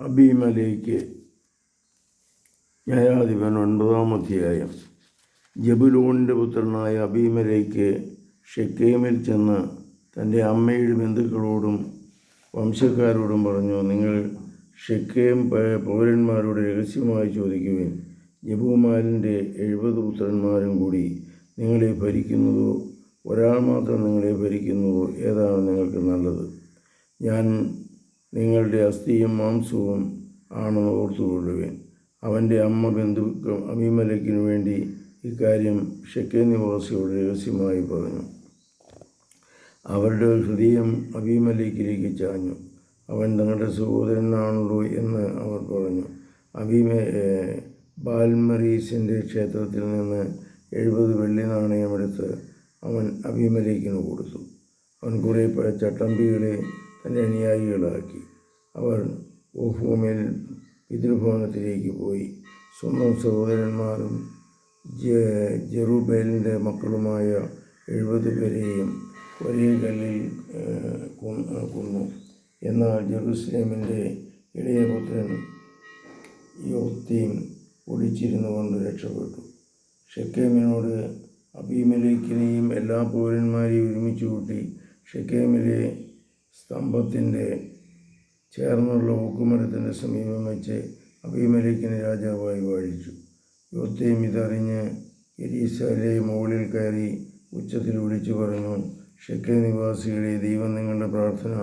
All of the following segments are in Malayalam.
അബീമലേക്ക് ന്യായാധിപൻ ഒൻപതാം അധ്യായം. ജബുലൂണിന്റെ പുത്രനായ അബീമലേക്ക് ഷെക്കേമിൽ ചെന്ന് തന്റെ അമ്മയുടെ ബന്ധുക്കളോടും വംശക്കാരോടും പറഞ്ഞു നിങ്ങൾ ഷെക്കേം പൗരന്മാരോട് രഹസ്യമായി ചോദിക്കുവിൻ. ജബുമാലിന്റെ എഴുപത് പുത്രന്മാരും കൂടി നിങ്ങളെ ഭരിക്കുന്നതോ ഒരാൾ മാത്രം നിങ്ങളെ ഭരിക്കുന്നതോ ഏതാണ് നിങ്ങൾക്ക് നല്ലത്? ഞാൻ നിങ്ങളുടെ അസ്ഥിയും മാംസവും ആണെന്ന് ഓർത്തുകൊള്ളുവേൻ അവന്റെ അമ്മ ബന്ധുക്കൾ അമീമലക്കിനു വേണ്ടി ഇക്കാര്യം ഷെക്കേ നിവാസിയോട് രഹസ്യമായി പറഞ്ഞു. അവരുടെ ഹൃദയം അഭിമലേക്കിലേക്ക് ചാഞ്ഞു. അവൻ തങ്ങളുടെ സഹോദരനാണല്ലോ എന്ന് അവർ പറഞ്ഞു. അഭിമ ബാൽമറീസിന്റെ ക്ഷേത്രത്തിൽ നിന്ന് എഴുപത് വെള്ളി നാണയമെടുത്ത് അവൻ അഭിമലേക്കിന് കൊടുത്തു. അവൻ കുറേ ചട്ടമ്പികളെ തന്റെ അനുയായികളാക്കി. അവർ ഓഫോമിൽ പിതൃഭവനത്തിലേക്ക് പോയി. സ്വന്തം സഹോദരന്മാരും ജെറുബേലിന്റെ മക്കളുമായ എഴുപത് പേരെയും ഒരേ കല്ലിൽ കൊന്ന്. എന്നാൽ ജെറുസലേമിന്റെ ഇളയപുത്രൻ യോത്തീം ഒളിച്ചിരുന്നു കൊണ്ട് രക്ഷപ്പെട്ടു. ഷെക്കേമിനോട് അബീമലേക്കിനെയും എല്ലാ പൗരന്മാരെയും ഒരുമിച്ച് കൂട്ടി ഷെക്കേമിലെ സ്തംഭത്തിന്റെ ചേർന്നുള്ള ഓക്കുമരത്തിന്റെ സമീപം വെച്ച് അബീമലേക്കിനെ രാജാവായി വാഴിച്ചു. യോത്തേം ഇതറിഞ്ഞ് എരീസാലെ മുകളിൽ കയറി ഉച്ചത്തിൽ വിളിച്ചു പറഞ്ഞു ഷെക്കെ നിവാസികളെ ദൈവം നിങ്ങളുടെ പ്രാർത്ഥന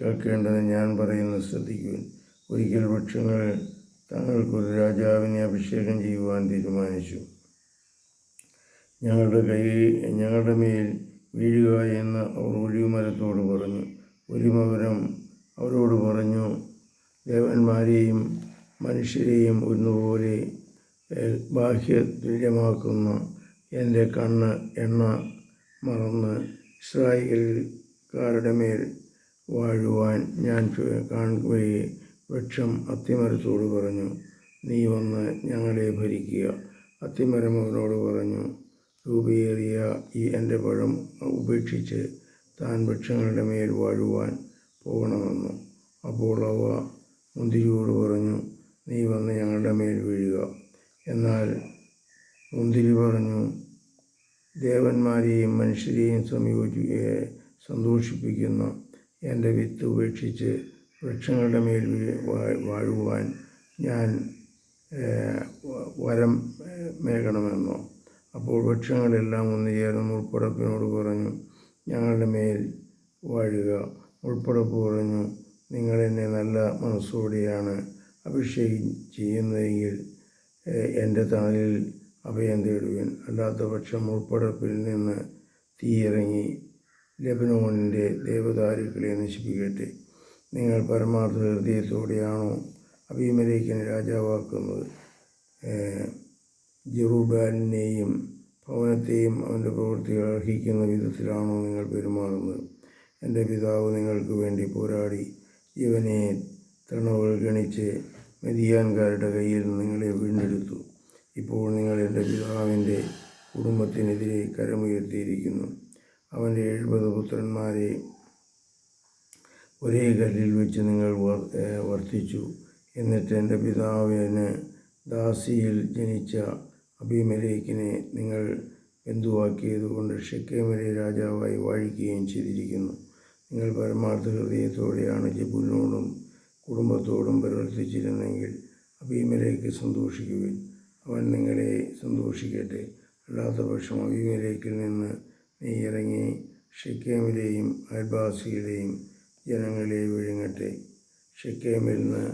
കേൾക്കേണ്ടത് ഞാൻ പറയുന്നത് ശ്രദ്ധിക്കുവിൻ. ഒരിക്കൽ വൃക്ഷങ്ങൾ തങ്ങൾക്കൊരു രാജാവിനെ അഭിഷേകം ചെയ്യുവാൻ തീരുമാനിച്ചു. ഞങ്ങളുടെ കൈ ഞങ്ങളുടെ മേൽ വീഴുക എന്ന് അവർ ഒഴിവുമരത്തോട് പറഞ്ഞു. ഒലിമരം അവരോട് പറഞ്ഞു ദേവന്മാരെയും മനുഷ്യരെയും ഒന്നുപോലെ ബാഹ്യ ബാഹ്യതുല്യമാക്കുന്ന എന്റെ കണ്ണ് എണ്ണ മറന്ന് ഇസ്രായേൽക്കാരുടെ മേൽ വാഴുവാൻ ഞാൻ കാണുകയെ വൃക്ഷം അത്തിമരത്തോട് പറഞ്ഞു നീ വന്ന് ഞങ്ങളെ ഭരിക്കുക. അത്തിമരം അവനോട് പറഞ്ഞു രൂപയേറിയ ഈ എന്റെ പഴം ഉപേക്ഷിച്ച് താൻ വൃക്ഷങ്ങളുടെ മേൽ വാഴുവാൻ പോകണമെന്നു അപ്പോൾ അവ മുന്തിരിയോട് പറഞ്ഞു നീ വന്ന് ഞങ്ങളുടെ മേൽ വീഴുക. എന്നാൽ മുന്തിരി പറഞ്ഞു ദേവന്മാരെയും മനുഷ്യരെയും സംയോജി സന്തോഷിപ്പിക്കുന്ന. എന്റെ വിത്ത് ഉപേക്ഷിച്ച് വൃക്ഷങ്ങളുടെ മേൽ വാഴുവാൻ ഞാൻ വരം മേകണമെന്നോ. അപ്പോൾ വൃക്ഷങ്ങളെല്ലാം ഒന്ന് ചേർന്ന് മുൾപ്പടപ്പിനോട് പറഞ്ഞു ഞങ്ങളുടെ മേൽ വാഴുക. ഉൾപ്പെടെ പറഞ്ഞു നിങ്ങൾ എന്നെ നല്ല മനസ്സോടെയാണ് അഭിഷേകം ചെയ്യുന്നതെങ്കിൽ എന്റെ തണലിൽ അഭയം തേടുവിൻ. അല്ലാത്ത പക്ഷം ഉൾപ്പടപ്പിൽ നിന്ന് തീയിറങ്ങി ലബനോണിന്റെ ദേവദാരുക്കളെ നശിപ്പിക്കട്ടെ. നിങ്ങൾ പരമാർത്ഥ ഹൃദയത്തോടെയാണോ അഭിമലേഖനെ രാജാവാക്കുന്നത്? ജെറുബാലിനെയും ഭവനത്തെയും അവന്റെ പ്രവൃത്തികൾ അർഹിക്കുന്ന വിധത്തിലാണോ നിങ്ങൾ പെരുമാറുന്നത്? എന്റെ പിതാവ് നിങ്ങൾക്ക് വേണ്ടി പോരാടി. ഇവനെ തൃണവൾ ഗണിച്ച് മെതിയാൻകാരുടെ കയ്യിൽ നിന്ന് നിങ്ങളെ വീണ്ടെടുത്തു. ഇപ്പോൾ നിങ്ങൾ എന്റെ പിതാവിന്റെ കുടുംബത്തിനെതിരെ കരമുയർത്തിയിരിക്കുന്നു. അവന്റെ എഴുപത് പുത്രന്മാരെ ഒരേ കല്ലിൽ വെച്ച് നിങ്ങൾ വർ- വർത്തിച്ചു. എന്നിട്ട് എന്റെ പിതാവിന് ദാസിയിൽ ജനിച്ച അഭിമലേക്കിനെ നിങ്ങൾ ബന്ധുവാക്കിയത് കൊണ്ട് ഷെക്കേമലെ രാജാവായി വാഴിക്കുകയും ചെയ്തിരിക്കുന്നു. നിങ്ങൾ പരമാർത്ഥ ഹൃദയത്തോടെയാണ് ജബുലിനോടും കുടുംബത്തോടും പ്രവർത്തിച്ചിരുന്നെങ്കിൽ അഭിമലേക്ക് സന്തോഷിക്കുവിൻ. അവൻ നിങ്ങളെ സന്തോഷിക്കട്ടെ. അല്ലാത്ത പക്ഷം അഭിമലേക്കിൽ നിന്ന് നീ ഇറങ്ങി ഷെക്കേമിലെയും അയൽവാസികളെയും ജനങ്ങളെ വിഴുങ്ങട്ടെ. ഷെക്കേമിൽ നിന്ന്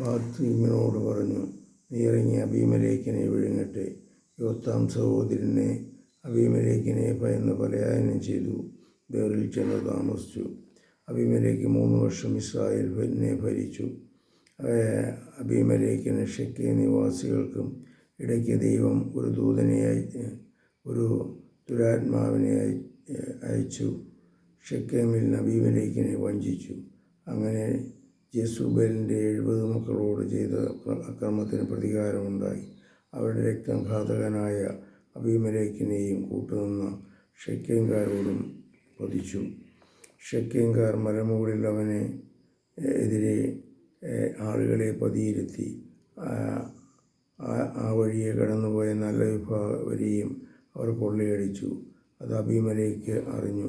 ബാത്മീമിനോട് പറഞ്ഞു നീ ഇറങ്ങി അബീമലേക്കിനെ വിഴുങ്ങട്ടെ. യോത്താം സഹോദരനെ അബീമലേക്കിനെ ഭയന്ന് പലയായനം ചെയ്തു. ബേറിൽ ചെന്ന് താമസിച്ചു. അബീമലേക്ക് മൂന്ന് വർഷം ഇസ്രായേൽ ഭരിനെ ഭരിച്ചു. അബീമലേക്കിന് ഷെക്കെ നിവാസികൾക്കും ഇടയ്ക്ക് ദൈവം ഒരു ദൂതനെ അയ ഒരു ദുരാത്മാവിനെ അയച്ചു. ഷെക്കേമിൽ നബീമലേക്കിനെ വഞ്ചിച്ചു. അങ്ങനെ ജെസുബേലിന്റെ എഴുപത് മക്കളോട് ചെയ്ത അക്രമത്തിന് പ്രതികാരമുണ്ടായി. അവരുടെ രക്തം ഘാതകനായ അഭിമലേഖിനെയും കൂട്ടുനിന്ന ഷെക്കേങ്കാരോടും പതിച്ചു ഷെക്കേങ്കാർ മലമുകളിൽ അവനെ എതിരെ ആളുകളെ പതിയിരുത്തി. ആ വഴിയെ കടന്നുപോയ നല്ല വിഭാഗവരെയും അവർ കൊള്ളയടിച്ചു. അത് അഭിമലേക്ക് അറിഞ്ഞു.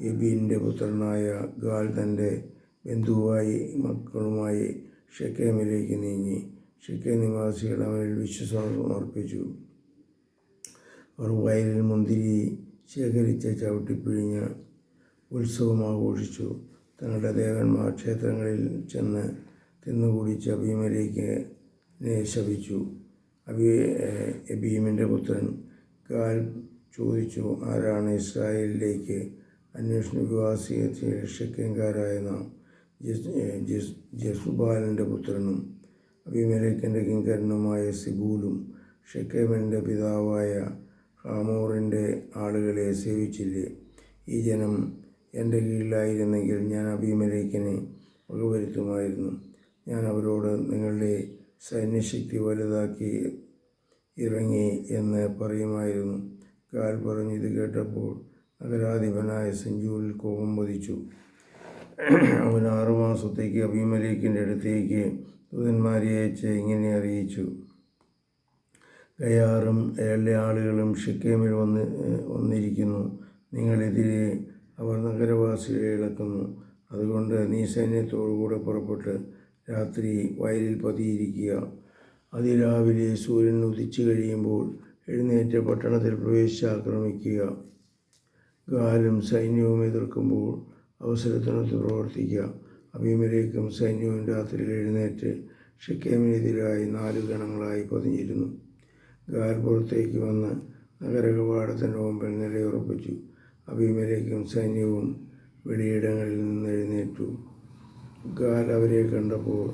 എബീന്റെ പുത്രനായ ഗാൽ തന്റെ ബന്ധുവായി മക്കളുമായി ഷെക്കേമിലേക്ക് നീങ്ങി. ഷെക്കേ അവനിൽ വിശ്വസം അർപ്പിച്ചു അവർ വയലിൽ മുന്തിരി ശേഖരിച്ച് ചവിട്ടിപ്പിഴിഞ്ഞ് ഉത്സവം ആഘോഷിച്ചു. തങ്ങളുടെ ദേവന്മാർ ക്ഷേത്രങ്ങളിൽ ചെന്ന് തിന്നുകൂടിച്ച് അബീമലേക്ക് ശപിച്ചു അബി എബീമിന്റെ പുത്രൻ ഗാൽ ചോദിച്ചു ആരാണ് ഇസ്രായേലിലേക്ക് അന്വേഷണ വിവാസിയെ ഷെക്കൻകാരായ നാം? ജസുബാലിന്റെ പുത്രനും അബിമലേക്കിന്റെ കിങ്കരനുമായ സിബൂലും ഷെക്കേമിന്റെ പിതാവായ ഹാമോറിന്റെ ആളുകളെ സേവിച്ചില്ലേ? ഈ ജനം എന്റെ കീഴിലായിരുന്നെങ്കിൽ ഞാൻ അബിമലേക്കിനെ വകവരുത്തുമായിരുന്നു. ഞാൻ അവരോട് നിങ്ങളുടെ സൈന്യശക്തി വലുതാക്കി ഇറങ്ങി എന്ന് പറയുമായിരുന്നു. കാൽ പറഞ്ഞു ഇത് കേട്ടപ്പോൾ നഗരാധിപനായ സെഞ്ചൂരിൽ കോപം വധിച്ചു അവൻ ആറുമാസത്തേക്ക് അഭിമലേക്കിന്റെ അടുത്തേക്ക് ദൂതന്മാരെ അയച്ച് ഇങ്ങനെ അറിയിച്ചു. കയ്യാറും അയാളുടെ ആളുകളും ഷിക്കേമിൽ വന്ന് വന്നിരിക്കുന്നു. നിങ്ങളെതിരെ അവർ നഗരവാസികളെ ഇളക്കുന്നു. അതുകൊണ്ട് നീ സൈന്യത്തോടുകൂടെ പുറപ്പെട്ട് രാത്രി വയലിൽ പതിയിരിക്കുക. അതിരാവിലെ സൂര്യൻ ഉദിച്ചു കഴിയുമ്പോൾ എഴുന്നേറ്റ് പട്ടണത്തിൽ പ്രവേശിച്ച് ആക്രമിക്കുക. ഗാലും സൈന്യവും എതിർക്കുമ്പോൾ അവസരത്തിനൊത്ത് പ്രവർത്തിക്കുക. അഭിമലേക്കും സൈന്യവും രാത്രിയിൽ എഴുന്നേറ്റ് ഷിക്കേമിനെതിരായി നാല് ഗണങ്ങളായി പതിഞ്ഞിരുന്നു. ഗാർപുറത്തേക്ക് വന്ന് നഗരകവാടത്തിന്റെ മുമ്പിൽ നിലയുറപ്പിച്ചു. അഭിമലേക്കും സൈന്യവും വെളിയിടങ്ങളിൽ നിന്ന് എഴുന്നേറ്റു. ഗാൽ അവരെ കണ്ടപ്പോൾ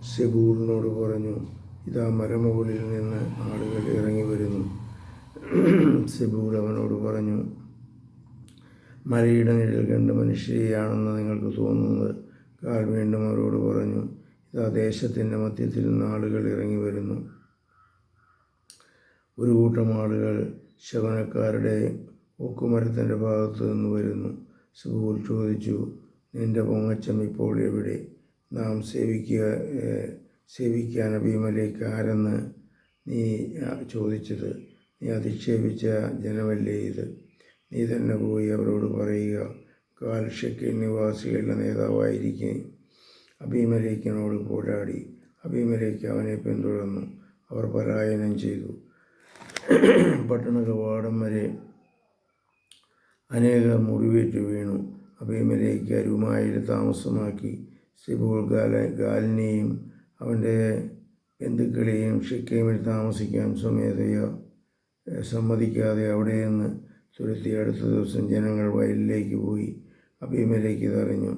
സെബൂളിനോട് പറഞ്ഞു ഇതാ മരമുകളിൽ നിന്ന് ആളുകൾ ഇറങ്ങി വരുന്നു. സെബൂൾ അവനോട് പറഞ്ഞു മലയുടെ നിഴൽ കണ്ട് മനുഷ്യരെയാണെന്ന് നിങ്ങൾക്ക് തോന്നുന്നത്? കാൽ വീണ്ടും അവരോട് പറഞ്ഞു ഇതാ ദേശത്തിന്റെ മധ്യത്തിൽ നിന്ന് ആളുകൾ ഇറങ്ങി വരുന്നു. ഒരു കൂട്ടം ആളുകൾ ശവനക്കാരുടെ ഓക്കുമരത്തിന്റെ ഭാഗത്ത് നിന്ന് വരുന്നു. സുബൂൽ ചോദിച്ചു നിന്റെ പൊങ്ങച്ചം ഇപ്പോൾ എവിടെ? നാം സേവിക്കുക സേവിക്കാൻ അഭിമലേക്ക് ആരെന്ന് നീ ആ, ചോദിച്ചത്? നീ അധിക്ഷേപിച്ച ജനമല്ലേ ഇത്? നീ തന്നെ പോയി അവരോട് പറയുക. കാൽ ഷെക്കിൻ നിവാസികളുടെ നേതാവായിരിക്കെ. അഭിമലേക്കിനോട് പോരാടി. അഭിമലേക്ക് അവനെ പിന്തുടർന്നു. അവർ പലായനം ചെയ്തു. പട്ടണ കവാടം വരെ അനേകർ മുറിവേറ്റ് വീണു. അഭിമലേക്ക് അരുമായിൽ താമസമാക്കി. സിബോൾ ഗാല ഗാലിനെയും അവന്റെ ബന്ധുക്കളെയും ഷിക്കേമിൽ താമസിക്കാൻ സ്വമേധയ സമ്മതിക്കാതെ അവിടെ നിന്ന് തുരത്തി അടുത്ത ദിവസം ജനങ്ങൾ വയലിലേക്ക് പോയി അഭിമലേക്ക് തറഞ്ഞു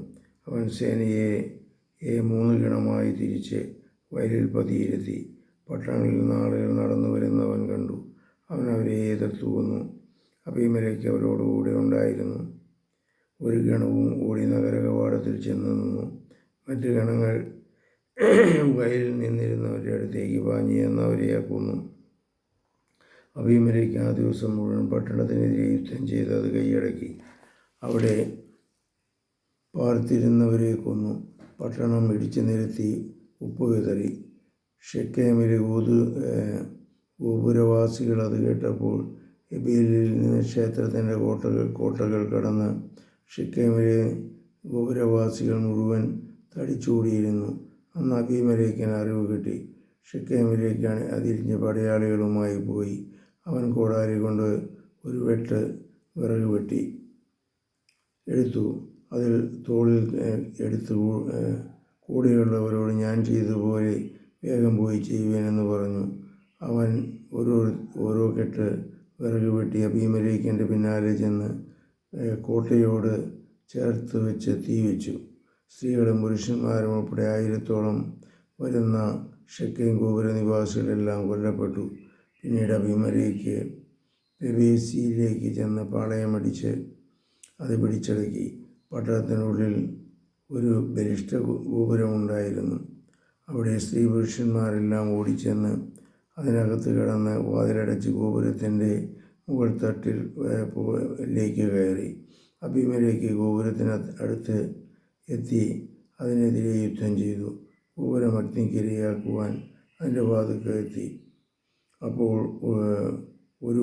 അവൻ സേനയെ ഏ മൂന്ന് ഗണമായി തിരിച്ച് വയലിൽ പതിയിരുത്തി. പട്ടണങ്ങളിൽ നിന്ന് ആളുകൾ നടന്നു വരുന്നവൻ കണ്ടു. അവൻ അവരെ എതിർത്തു വന്നു. അഭിമലേക്ക് അവരോടുകൂടെ ഉണ്ടായിരുന്നു. ഒരു ഗണവും ഓടി നഗരകവാടത്തിൽ ചെന്നു നിന്നു. മറ്റു ഗണങ്ങൾ വയലിൽ നിന്നിരുന്നവരുടെ അടുത്തേക്ക് പാഞ്ഞു എന്നവരെ കൊന്നു അഭിമലേക്ക് ആ ദിവസം മുഴുവൻ പട്ടണത്തിനെതിരെ യുദ്ധം ചെയ്ത് അത് കൈയടക്കി. അവിടെ പാർത്തിരുന്നവരെ കൊന്നു. പട്ടണം ഇടിച്ചു നിരത്തി ഉപ്പ് ഷെക്കേമിലെ ഗോതു ഗോപുരവാസികൾ അത് കേട്ടപ്പോൾ എബേലിൽ നിന്ന് ക്ഷേത്രത്തിന്റെ കോട്ടകൾ കോട്ടകൾ കടന്ന് ഷെക്കേമിലെ ഗോപുരവാസികൾ മുഴുവൻ തടിച്ചുകൂടിയിരുന്നു അന്ന് അഭിമലേക്കന് അറിവ് കിട്ടി. ഷെക്കേമിലേക്കാണ് അതിരിഞ്ഞ് പടയാളികളുമായി പോയി. അവൻ കോടാലി കൊണ്ട് ഒരു വെട്ട് വിറക് വെട്ടി എടുത്തു. അതിൽ തോളിൽ എടുത്തു കൂടെയുള്ളവരോട് ഞാൻ ചെയ്തതുപോലെ വേഗം പോയി ചെയ്യുവാനെന്ന് പറഞ്ഞു. അവൻ ഓരോ ഓരോ കെട്ട് വിറക് വെട്ടി അഭിമലേഖന്റെ പിന്നാലെ ചെന്ന് കോട്ടയോട് ചേർത്ത് വെച്ച് തീ വെച്ചു. സ്ത്രീകളും പുരുഷന്മാരും ഉൾപ്പെടെ ആയിരത്തോളം വരുന്ന ഷെക്കയും ഗോപുര നിവാസികളെല്ലാം കൊല്ലപ്പെട്ടു. പിന്നീട് അഭിമലേക്ക് പെബേസിയിലേക്ക് ചെന്ന് പാളയമടിച്ച് അത് പിടിച്ചടക്കി. പട്ടണത്തിനുള്ളിൽ ഒരു ബലിഷ്ഠ ഗോപുരമുണ്ടായിരുന്നു അവിടെ സ്ത്രീ പുരുഷന്മാരെല്ലാം ഓടിച്ചെന്ന് അതിനകത്ത് കിടന്ന് വാതിലടച്ച് ഗോപുരത്തിന്റെ മുകൾ തട്ടിൽ ലേക്ക് കയറി. അഭിമലേക്ക് ഗോപുരത്തിന് അടുത്ത് എത്തി അതിനെതിരെ യുദ്ധം ചെയ്തു. ഗോപുരം അഗ്നിക്കിരയാക്കുവാൻ അതിന്റെ വാതിൽക്കൽ എത്തി. അപ്പോൾ ഒരു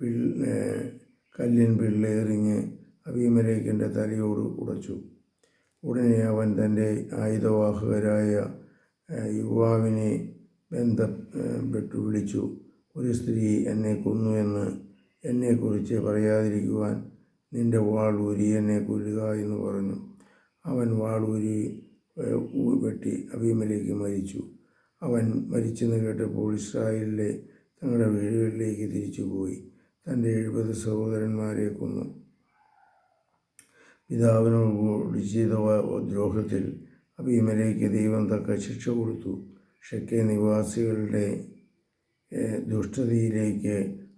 പിൾ ഏഹ്, കല്ലിൻ പിള്ളേറിഞ്ഞ് അഭിമലേഖന്റെ തലയോട് ഉടച്ചു. ഉടനെ അവൻ തന്റെ ആയുധവാഹകരായ യുവാവിനെ ബന്ധപ്പെട്ടു വിളിച്ചു. ഒരു സ്ത്രീ എന്നെ കൊന്നു കൊന്നുവെന്ന് എന്നെക്കുറിച്ച് പറയാതിരിക്കുവാൻ നിന്റെ വാളൂരി എന്നെ കൊല്ലുക എന്ന് പറഞ്ഞു. അവൻ വാളൂരി വെട്ടി അഭിമലേക്ക് മരിച്ചു. അവൻ മരിച്ചെന്ന് കേട്ടപ്പോൾ ഇസ്രായേലിലെ തങ്ങളുടെ വീടുകളിലേക്ക് തിരിച്ചുപോയി തന്റെ എഴുപത് സഹോദരന്മാരെ കൊന്നു. പിതാവിനോട് ചെയ്ത ദ്രോഹത്തിൽ അബീമലേക്ക് ദൈവം തക്ക ശിക്ഷ കൊടുത്തു. ഷെക്കെ നിവാസികളുടെ ദുഷ്ടതയിലേക്ക്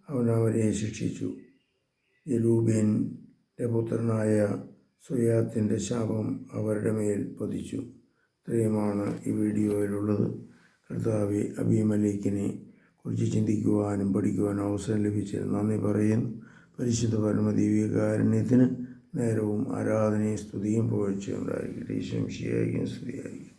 അവൻ അവരെ ശിക്ഷിച്ചു. ജലൂബിന്റെ പുത്രനായ സുയാത്തിന്റെ ശാപം അവരുടെ മേൽ പതിച്ചു. ഇത്രയുമാണ് ഈ വീഡിയോയിലുള്ളത്. കർത്താവെ അബീമലേക്കിനെ കുറിച്ച് ചിന്തിക്കുവാനും പഠിക്കുവാനും അവസരം ലഭിച്ചത് നന്ദി പറയുന്നു. പരിശുദ്ധ പരമദീവികാരുണ്യത്തിന് നേരവും ആരാധനയും സ്തുതിയും പുകഴ്ചയും ഉണ്ടായിരിക്കട്ടെ. ഈശോ ശിയായിരിക്കും സ്തുതിയായിരിക്കും.